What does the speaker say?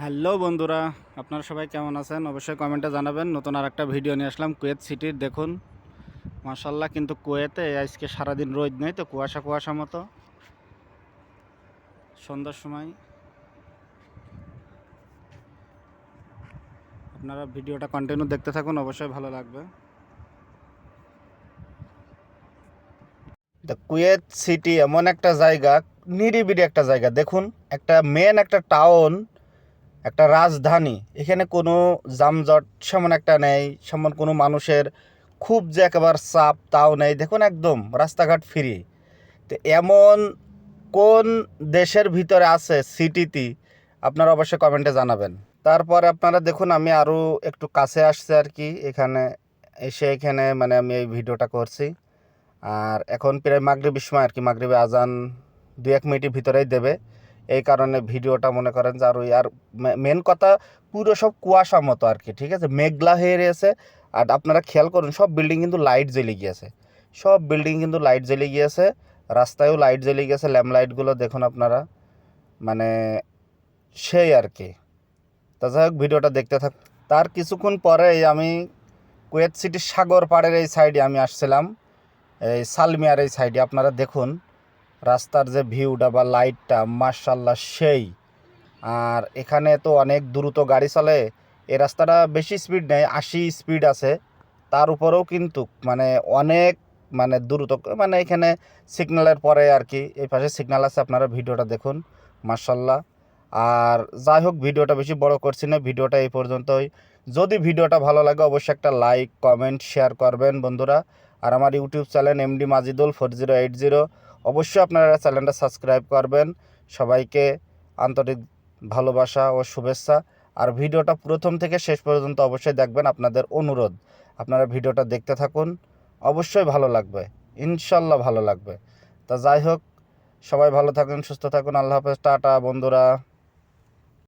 Hello বন্ধুরা, আপনারা সবাই কেমন আছেন? অবশ্যই কমেন্টে জানাবেন। নতুন আর একটা ভিডিও নিয়ে আসলাম, কুয়েত সিটির, দেখুন। মাসাল্লাহ কিন্তু কুয়েতে আজকে সারাদিন রোদ নেই, তো কুয়াশা কুয়াশা মতো। সন্ধ্যার সময়। আপনারা ভিডিওটা কন্টিনিউ দেখতে থাকুন, অবশ্যই ভালো লাগবে। দ্য কুয়েত সিটি এমন একটা জায়গা, নিরিবিলি একটা জায়গা। দেখুন, একটা মেন একটা টাউন একটা রাজধানী। এখানে কোনো যানজট সেমন একটা নেই, সেমন কোনো মানুষের খুব যে একেবারে চাপ তাও নেই। দেখুন একদম, রাস্তাঘাট ফ্রি তো এমন কোন দেশের ভিতরে আছে সিটিতে আপনারা অবশ্যই কমেন্টে জানাবেন। তারপরে আপনারা দেখুন, আমি আরও একটু কাছে আসছি আর কি। এখানে এসে এখানে মানে আমি এই ভিডিওটা করছি। আর এখন প্রায় মাগরিবের সময় আর কি। মাগরিবে আজান দু এক মিনিটের ভিতরেই দেবে। এই কারণে ভিডিওটা মনে করেন যে আর ওই আর মেন কথা পুরো সব কুয়াশা মতো আর কি, ঠিক আছে? মেঘলা হয়ে রয়েছে। আর আপনারা খেয়াল করুন, সব বিল্ডিং কিন্তু লাইট জ্বলে গিয়েছে। সব বিল্ডিং কিন্তু লাইট জ্বলে গিয়েছে, রাস্তায়ও লাইট জ্বলে গিয়েছে ল্যাম্প লাইটগুলো দেখুন আপনারা। মানে সেই আর কি। তা যাই হোক, ভিডিওটা দেখতে থাক। তার কিছুক্ষণ পরেই আমি কুয়েত সিটির সাগর পাড়ের এই সাইডে আমি আসছিলাম। এই সালমিয়ার এই সাইডে আপনারা দেখুন। রাস্তার যে ভিউটা বা লাইটটা মার্শাল্লাহ সেই। আর এখানে তো অনেক দ্রুত গাড়ি চলে। এ রাস্তাটা বেশি স্পিড নেই, আশি স্পিড আছে। তার উপরেও কিন্তু মানে অনেক মানে দ্রুত মানে এখানে সিগন্যালের পরে আর কি, এই পাশে সিগন্যাল আছে, আপনারা ভিডিওটা দেখুন মার্শাল্লাহ আর যাই হোক, ভিডিওটা বেশি বড় করছি না, ভিডিওটা এই পর্যন্তই। যদি ভিডিওটা ভালো লাগে, অবশ্যই একটা লাইক কমেন্ট শেয়ার করবেন বন্ধুরা। আর আমার YouTube channel MD Majidul four zero eight zero. অবশ্যই আপনারা চ্যানেলটা সাবস্ক্রাইব করবেন। সবাইকে আন্তরিক ভালোবাসা ও শুভেচ্ছা। আর ভিডিওটা প্রথম থেকে শেষ পর্যন্ত অবশ্যই দেখবেন আপনাদের অনুরোধ। আপনারা ভিডিওটা দেখতে থাকুন। অবশ্যই ভালো লাগবে। ইনশাল্লাহ ভালো লাগবে। তা যাই হোক, সবাই ভালো থাকুন, সুস্থ থাকুন। আল্লাহ হাফেজ। টাটা বন্ধুরা।